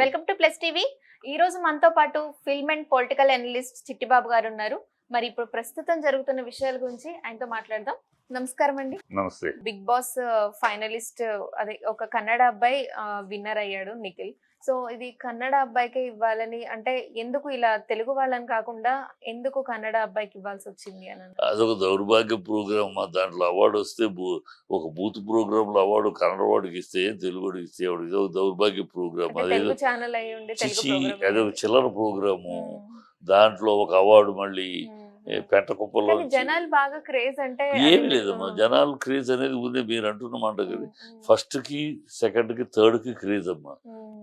Welcome to plus TV. ఈ రోజు మనతో పాటు film and political analyst Chittibabu garu ఉన్నారు. మరి ఇప్పుడు ప్రస్తుతం జరుగుతున్న విషయాల గురించి ఆయనతో మాట్లాడదాం. నమస్కారం అండి. నమస్తే. బిగ్ బాస్ ఫైనలిస్ట్ అదే ఒక కన్నడ అబ్బాయి విన్నర్ అయ్యాడు నిఖిల్. సో ఇది కన్నడ అబ్బాయికే ఇవ్వాలని అంటే ఎందుకు ఇలా తెలుగు వాళ్ళని కాకుండా ఎందుకు కన్నడ అబ్బాయికి ఇవ్వాల్సి వచ్చింది అని. అదొక దౌర్భాగ్య ప్రోగ్రామ్ మా దాంట్లో అవార్డు వస్తే ఒక బూత్ ప్రోగ్రామ్లో అవార్డు కన్నడ వాడికి ఇస్తే తెలుగు వాడికి ఇస్తే ఇది ఒక దౌర్భాగ్య ప్రోగ్రామ్. అదేదో అదొక అయ్యి. చిల్లర ప్రోగ్రాము. దాంట్లో ఒక అవార్డు మళ్ళీ పెంట కుప్పలో జనాలు బాగా క్రేజ్ అంటే ఏమి అది లేదమ్మా జనాలు క్రేజ్ అనేది ఉంది మీరు అంటున్న మాట కదా. ఫస్ట్కి సెకండ్కి థర్డ్కి క్రేజ్ అమ్మా.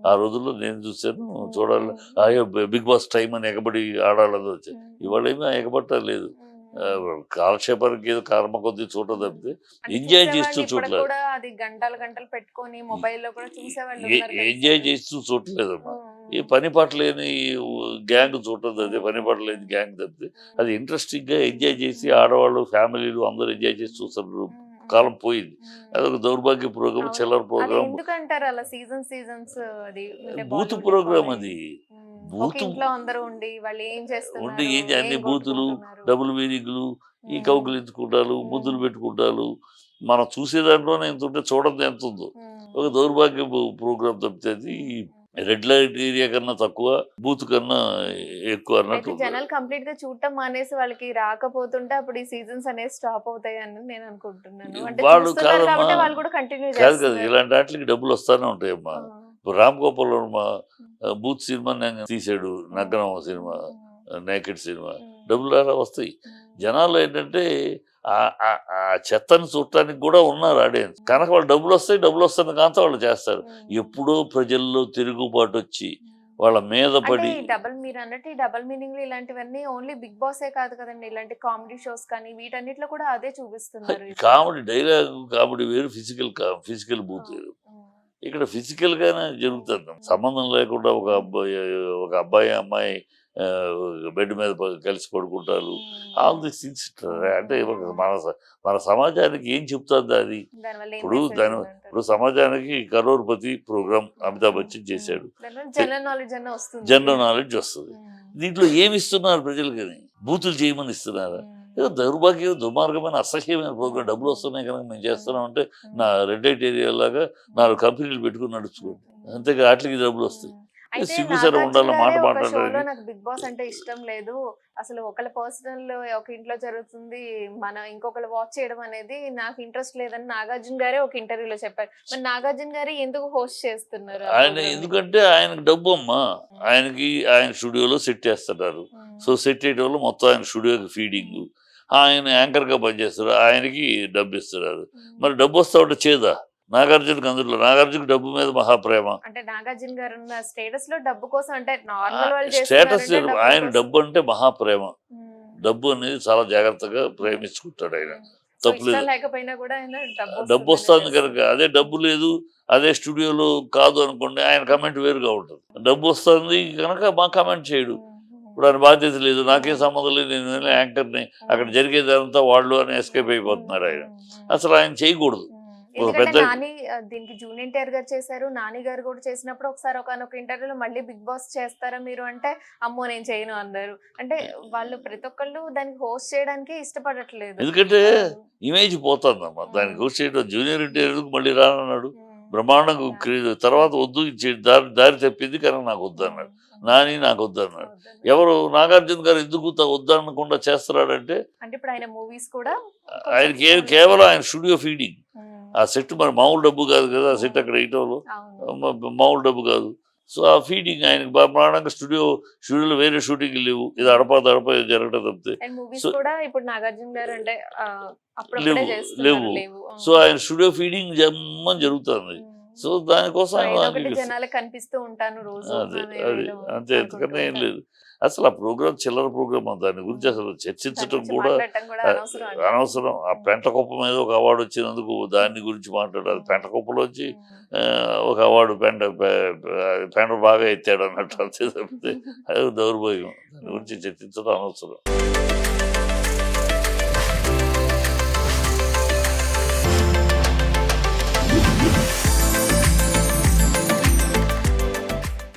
ఆ రోజుల్లో నేను చూశాను చూడాలి. అయ్యో బిగ్ బాస్ టైం అని ఎగబడి ఆడాలని వచ్చాయి ఇవాళ ఏమీ ఎగబట్టలేదు ఉమ్. కాలక్షేపానికి ఏదో కర్మ కొద్ది చూడ తప్పితే ఎంజాయ్ చేస్తూ చూడలేదు. గంటలు గంటలు పెట్టుకొని మొబైల్లో కూడా ఎంజాయ్. చేస్తూ చూడలేదమ్మా. ఈ పని పాట లేని గ్యాంగ్ చూడటం అదే పని పాట లేని గ్యాంగ్ తప్పితే అది ఇంట్రెస్టింగ్గా ఎంజాయ్ చేసి ఆడవాళ్ళు ఫ్యామిలీలు అందరూ ఎంజాయ్ చేసి చూస్తారు కాలం పోయింది. అదొక దౌర్భాగ్య ప్రోగ్రామ్. చిల్లర ప్రోగ్రామ్ ఎందుకంటారు అలా సీజన్ సీజన్స్ అది అంటే బూత్ ప్రోగ్రామ్. అది బూత్ అందరూ ఉండి వాళ్ళు ఏం ఉండి అన్ని బూతులు. డబుల్ మీనింగ్లు ఈ కౌగులించుకుంటారు ఉమ్. ముద్దులు పెట్టుకుంటారు మనం చూసే దాంట్లోనే ఎంత ఉంటే చూడద్దు ఎంత ఉందో ఒక దౌర్భాగ్య ప్రోగ్రామ్ తప్పితే అది రెడ్ లైట్ ఏరియా కన్నా తక్కువ బూత్ కన్నా ఎక్కువ అన్నట్టు జనాలు కంప్లీట్గా చూడటం మానేసి వాళ్ళకి రాకపోతుంటే అప్పుడు ఈ సీజన్స్ అనేది స్టాప్ అవుతాయి అని నేను అనుకుంటున్నాను. అంటే వాళ్ళు కాదు కదా చేస్తారు ఇలాంటి వాటికి డబ్బులు వస్తానే ఉంటాయమ్మా. ఇప్పుడు రామ్ గోపాల్ వర్మ బూత్ సినిమా నేను తీసాడు నగ్నం సినిమా నేకెడ్ సినిమా. డబ్బులు రారా వస్తాయి. జనాలు ఏంటంటే ఆ- చెత్తని చూడటానికి కూడా ఉన్నారు ఆడియన్స్. కనుక వాళ్ళు డబ్బులు వస్తాయి డబ్బులు వస్తాయి కాంత వాళ్ళు చేస్తారు. ఎప్పుడో ప్రజల్లో తిరుగుబాటు వచ్చి వాళ్ళ మీద పడి డబల్ మీరు అన్నట్టు డబల్ మీనింగ్ ఇలాంటివన్నీ ఓన్లీ బిగ్ బాసే కాదు కదండి. ఇలాంటి కామెడీ షోస్ కానీ వీటన్నిటిలో కూడా అదే చూపిస్తున్నారు. కామెడీ డైలాగ్ కామెడీ వేరు ఫిజికల్ ఫిజికల్ బూత్ వేరు. ఇక్కడ ఫిజికల్ గానే జరుగుతుంది సంబంధం లేకుండా ఒక అబ్బాయి ఒక అబ్బాయి అమ్మాయి బెడ్ మీద కలిసి పడుకుంటారు. ఆల్ దిస్ థింగ్స్ అంటే మన మన సమాజానికి ఏం చెప్తుంది అది? ఇప్పుడు దాని-? ఇప్పుడు సమాజానికి కరోర్పతి ప్రోగ్రామ్ అమితాబ్ బచ్చన్ చేశాడు. జనరల్ నాలెడ్జ్ వస్తుంది. దీంట్లో ఏమి ఇస్తున్నారు ప్రజలకి బూతులు చేయమని ఇస్తున్నారా ఏదో దౌర్భాగ్యం దుర్మార్గమైన అసహ్యమైన ప్రోగ్రామ్. డబ్బులు వస్తున్నాయి కనుక మేము చేస్తున్నాం అంటే ఉమ్, నా రెడ్ లైట్ ఏరియా లాగా నాలుగు కంపెనీలు పెట్టుకుని నడుచుకోండి. అంతేగా వాటికి డబ్బులు వస్తాయి. నాకు బిగ్ బాస్ అంటే ఇష్టం లేదు. అసలు ఒకళ్ళ పర్సనల్ ఒక ఇంట్లో జరుగుతుంది. మన ఇంకొకరు వాచ్ చేయడం అనేది నాకు ఇంట్రెస్ట్ లేదని నాగార్జున గారే ఒక ఇంటర్వ్యూలో చెప్పారు. మరి నాగార్జున గారే ఎందుకు హోస్ట్ చేస్తున్నారు ఆయన? ఎందుకంటే ఆయనకు డబ్బు అమ్మా. ఆయనకి ఆయన స్టూడియోలో సెట్ చేస్తున్నారు సో సెట్ చేయడం వల్ల మొత్తం ఆయన స్టూడియోకి ఫీడింగ్. ఆయన యాంకర్గా పనిచేస్తారు. ఆయనకి డబ్బు ఇస్తున్నారు. మరి డబ్బు వస్తా ఉంటే చేదా? నాగార్జునకి అందులో నాగార్జునకి డబ్బు మీద మహాప్రేమ. అంటే నాగార్జున గారు స్టేటస్లో డబ్బు కోసం అంటే నార్మల్ వాళ్ళు స్టేటస్ చేస్తున్నారంటే ఆయన. డబ్బు అంటే మహాప్రేమ. డబ్బు అనేది చాలా జాగ్రత్తగా ప్రేమించుకుంటాడు ఆయన. తప్పులేదు. కూడా ఆయన డబ్బు వస్తుంది కనుక. అదే డబ్బు లేదు అదే స్టూడియోలో కాదు అనుకోండి ఆయన కమెంట్ వేరుగా ఉంటుంది. డబ్బు వస్తుంది కనుక మా కమెంట్ చేయడు. ఇప్పుడు ఆయన బాధ్యత లేదు. నాకేం సంబంధం లేదు. నేను యాంకర్ని. అక్కడ జరిగేదంతా వాళ్ళు అని ఎస్కేప్ అయిపోతున్నారు ఆయన. అసలు ఆయన చేయకూడదు. ఎందుకంటే నాని దీనికి జూనియర్ ఎన్టీఆర్ గారు చేశారు. నాని గారు కూడా చేసినప్పుడు ఒకసారి ఒకనొక ఇంటర్వ్యూలో మళ్ళీ బిగ్ బాస్ చేస్తారా మీరు అంటే అమ్మో నేను చేయను అన్నారు. అంటే వాళ్ళు ప్రతి ఒక్కళ్ళు దానికి హోస్ట్ చేయడానికి ఇష్టపడట్లేదు. ఎందుకంటే ఇమేజ్ పోతుందమ్మా దానికి వచ్చి చేయడం జూనియర్ ఇంటర్వ్యూకి మళ్ళీ రానన్నాడు. బ్రహ్మాండంగా తర్వాత వద్దు దారి దారి తప్పింది కానీ నాకు వద్దు అన్నాడు నాని నాకు వద్దు అన్నాడు ఎవరు నాగార్జున గారు ఎందుకు వద్దనకుండా చేస్తున్నాడంటే అంటే ఇప్పుడు ఆయన మూవీస్ కూడా ఆయనకి కేవలం ఆయన స్టూడియో ఫీడింగ్. ఆ సెట్ మరి మామూలు డబ్బు కాదు కదా ఆ సెట్ అక్కడ మా- మామూలు డబ్బు కాదు. సో ఆ ఫీడింగ్ ఆయనకి బ్రహ్మాండంగా స్టూడియో స్టూడియోలో వేరే షూటింగ్ లేవు. ఇది అడపా దడప జరగటం తప్పితే. లేవు. లేవు. సో ఆయన స్టూడియో ఫీడింగ్ జమ్మని జరుగుతుంది. సో దానికోసం కనిపిస్తూ ఉంటాను రోజు అదే అంతే ఎందుకన్నా ఏం లేదు. అసలు ఆ ప్రోగ్రామ్ చిల్లర ప్రోగ్రామ్ దాని గురించి అసలు గురించి కూడా అనవసరం ఆ పెంట కుప్ప మీద ఒక అవార్డు వచ్చినందుకు దాని గురించి మాట్లాడాలి. పెంట కుప్పలోంచి ఆ, ఒక అవార్డు పెంట పెంట బాగా ఎత్తాడు అన్నట్టు అంతే తప్పితే అది దౌర్భాగ్యం. దాని గురించి చర్చించడం అనవసరం.